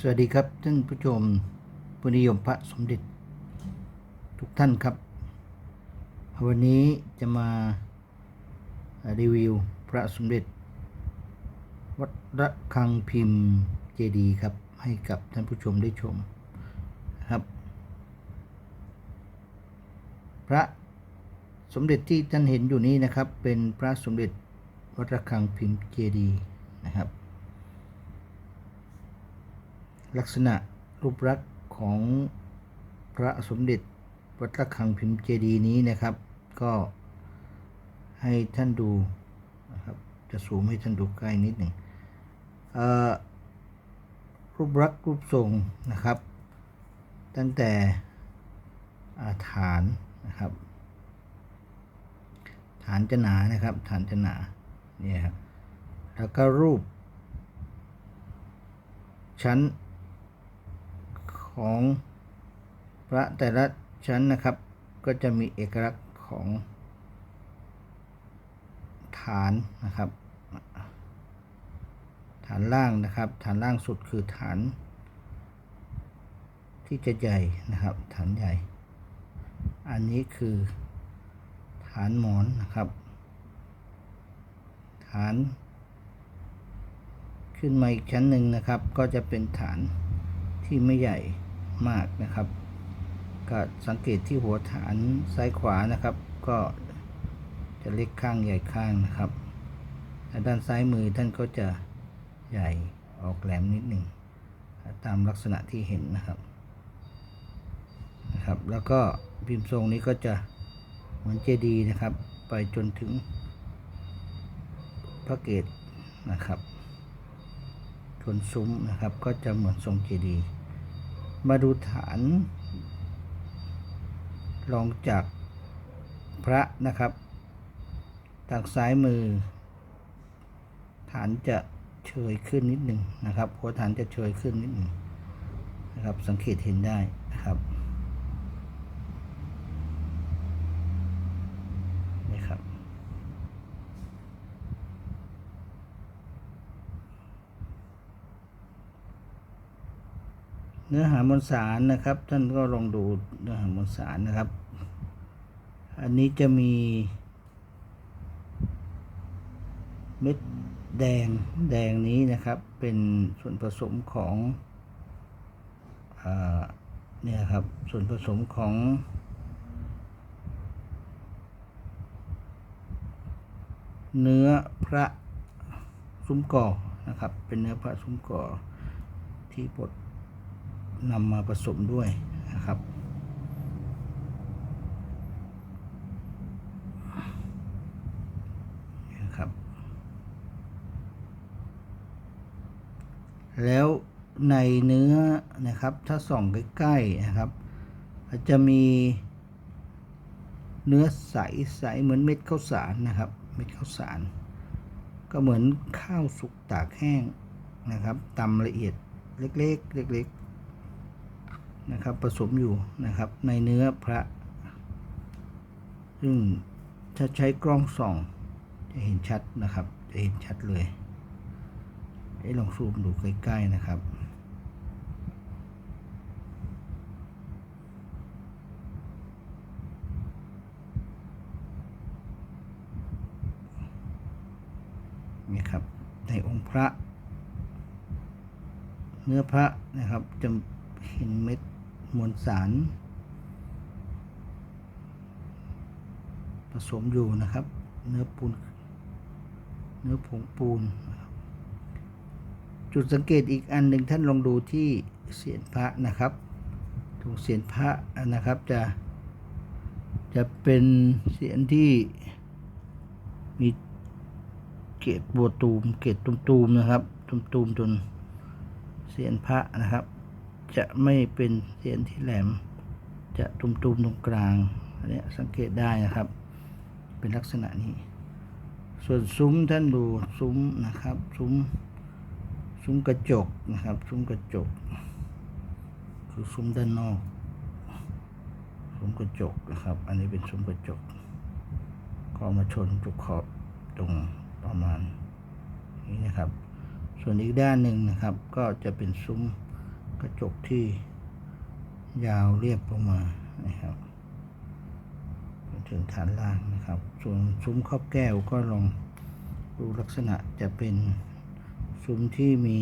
สวัสดีครับท่านผู้ชมผู้นิยมพระสมเด็จ ทุกท่านครับ วันนี้จะมารีวิวพระสมเด็จ วัดระฆังพิมพ์เจดีครับ ให้กับท่านผู้ชมได้ชมครับ พระสมเด็จที่ท่านเห็นอยู่นี้นะครับ เป็นพระสมเด็จวัดระฆังพิมพ์เจดีนะครับ ลักษณะรูปลักษณ์ของพระสมเด็จวัดระฆังพิมพ์เจดีย์นี้นะครับ ก็ให้ท่านดูนะครับจะสูมให้ท่านดูใกล้นิดหนึ่งรูปลักษณ์รูปทรงนะครับ ตั้งแต่อ่าฐานนะครับ ฐานจะหนานะครับ ฐานจะหนาเนี่ยครับแล้วก็รูปชั้น ของพระแต่ละชั้นนะครับ ก็จะมีเอกลักษณ์ของฐานนะครับ ฐานล่างนะครับ ฐานล่างสุดคือฐาน ที่จะใหญ่นะครับ ฐานใหญ่ อันนี้คือฐานหมอนนะครับ ฐาน ขึ้นมาอีกชั้นหนึ่งนะครับ ก็จะเป็นฐานที่ไม่ใหญ่ มากนะครับ ก็สังเกตที่หัวฐานซ้ายขวานะครับ ก็จะเล็กข้างใหญ่ข้างนะครับและด้านซ้ายมือท่านก็จะใหญ่ออกแหลมนิดหนึ่งตามลักษณะที่เห็นนะครับนะครับ แล้วก็พิมพ์ทรงนี้ก็จะเหมือนเจดีย์นะครับ ไปจนถึงพระเกตนะครับชนซุ้มนะครับ ก็จะเหมือนทรงเจดีย์ มาดูฐานรองจากพระนะครับทางซ้ายมือ ฐานจะเฉยขึ้นนิดหนึ่งนะครับหัวฐานจะเฉยขึ้นนิดหนึ่งนะครับสังเกตเห็นได้นะครับนี่ครับ เนื้อหามวลสารนะครับ ท่านก็ลองดูเนื้อหามวลสารนะครับ อันนี้จะมี เม็ดแดงแดงนี้นะครับ เป็นส่วนผสมของอเนี่ยครับส่วนผสมของเนื้อพระซุ้มก่อนะครับ เป็นเนื้อพระซุ้มก่อที่บด นำมาผสมด้วยนะครับนะครับ แล้วในเนื้อนะครับถ้าส่องใกล้ๆนะครับอาจจะมีเนื้อใสใสเหมือนเม็ดข้าวสารนะครับ เม็ดข้าวสาร ก็เหมือนข้าวสุกตากแห้งนะครับตำละเอียดเล็กๆเล็กๆ นะครับผสมอยู่นะครับในเนื้อพระ ซึ่งถ้าใช้กล้องส่อง จะเห็นชัดนะครับ จะเห็นชัดเลยให้ลองซูมดูใกล้ๆนะครับนี่ครับในองค์พระ เนื้อพระนะครับจะเห็นเม็ด มวลสาร ผสมอยู่นะครับ เนื้อปูน เนื้อผงปูน จุดสังเกตอีกอันหนึ่งท่านลองดูที่เสียนพระนะครับตรงเสียนพระนะครับจะจะเป็นเสียนที่มีเกตบัวตูม เกตตุมๆนะครับ ตุมๆจนเสียนพระนะครับ จะไม่เป็นเสียนที่แหลม จะตุ่มๆตรงกลางอันนี้สังเกตได้นะครับ เป็นลักษณะนี้ ส่วนซุ้มท่านดูซุ้มนะครับซุ้มซุ้มกระจกนะครับ ซุ้มกระจก คือซุ้มด้านนอก ซุ้มกระจกนะครับ อันนี้เป็นซุ้มกระจกก็มาชนจุกขอบตรงประมาณนี้นะครับ ส่วนอีกด้านหนึ่งนะครับ ก็จะเป็นซุ้ม กระจกที่ยาวเรียบลงมานะครับจนถึงฐานล่างนะครับ ส่วนซุ้มครอบแก้วก็ลองดูลักษณะจะเป็นซุ้มที่มี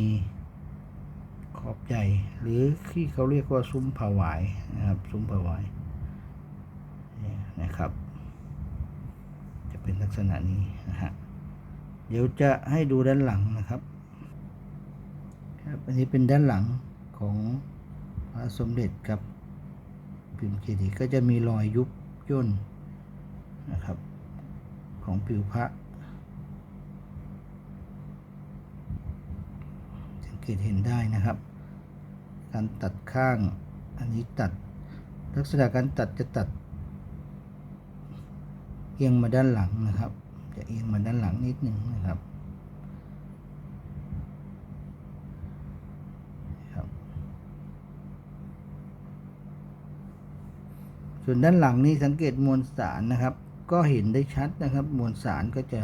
ขอบใหญ่หรือที่เขาเรียกว่าซุ้มผาวายนะครับ ซุ้มผาวายนี่ยนะครับ จะเป็นลักษณะนี้นะฮะเดี๋ยวจะให้ดูด้านหลังนะครับครับ อันนี้เป็นด้านหลัง ของพระสมเด็จกับพิมพ์เจดีก็จะมีรอยยุบย่นนะครับ ของผิวพระสังเกตเห็นได้นะครับ การตัดข้างอันนี้ตัดลักษณะการตัดจะตัด เอียงมาด้านหลังนะครับ จะเอียงมาด้านหลังนิดนึงนะครับ ส่วนด้านหลังนี้สังเกตมวลสารนะครับ ก็เห็นได้ชัดนะครับ มวลสารก็จะ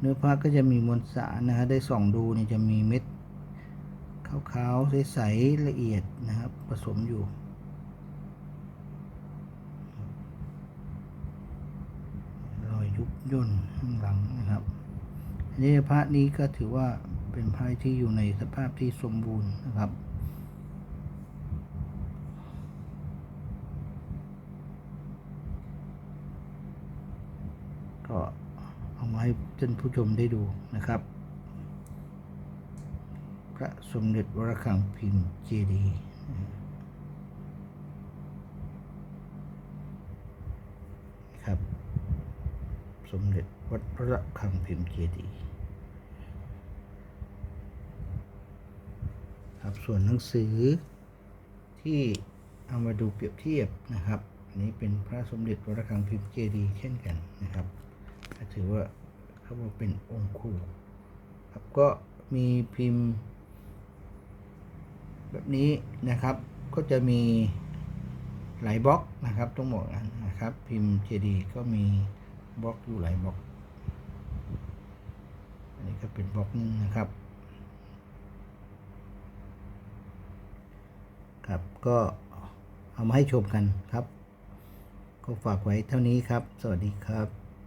เนื้อผ้าก็จะมีมวลสารนะฮะได้ส่องดูนี่จะมีเม็ดขาวๆใสๆละเอียดนะครับ ผสมอยู่ รอยยุบย่นข้างหลังนะครับอันนี้พระนี้ก็ถือว่าเป็นพระที่อยู่ในสภาพที่สมบูรณ์นะครับ ก็เอามา ให้ท่านผู้ชมได้ดูนะครับ พระสมเด็จวรคังพิมพ์เจดีครับ สมเด็จวัดพระคังพิมพ์เจดีครับส่วนหนังสือที่เอามาดูเปรียบเทียบนะครับ อันนี้เป็นพระสมเด็จวระฆังพิมพ์เจดีเช่นกันนะครับถือว่า เขาบอกเป็นองค์คู่ครับก็มีพิมพ์ แบบนี้นะครับ ก็จะมีหลายบล็อกนะครับต้องบอกนะครับ พิมพ์เจดีก็มีบล็อกอยู่หลายบล็อก อันนี้ก็เป็นบล็อกหนึงนะครับครับก็เอามาให้ชมกันครับ ก็ฝากไว้เท่านี้ครับ สวัสดีครับ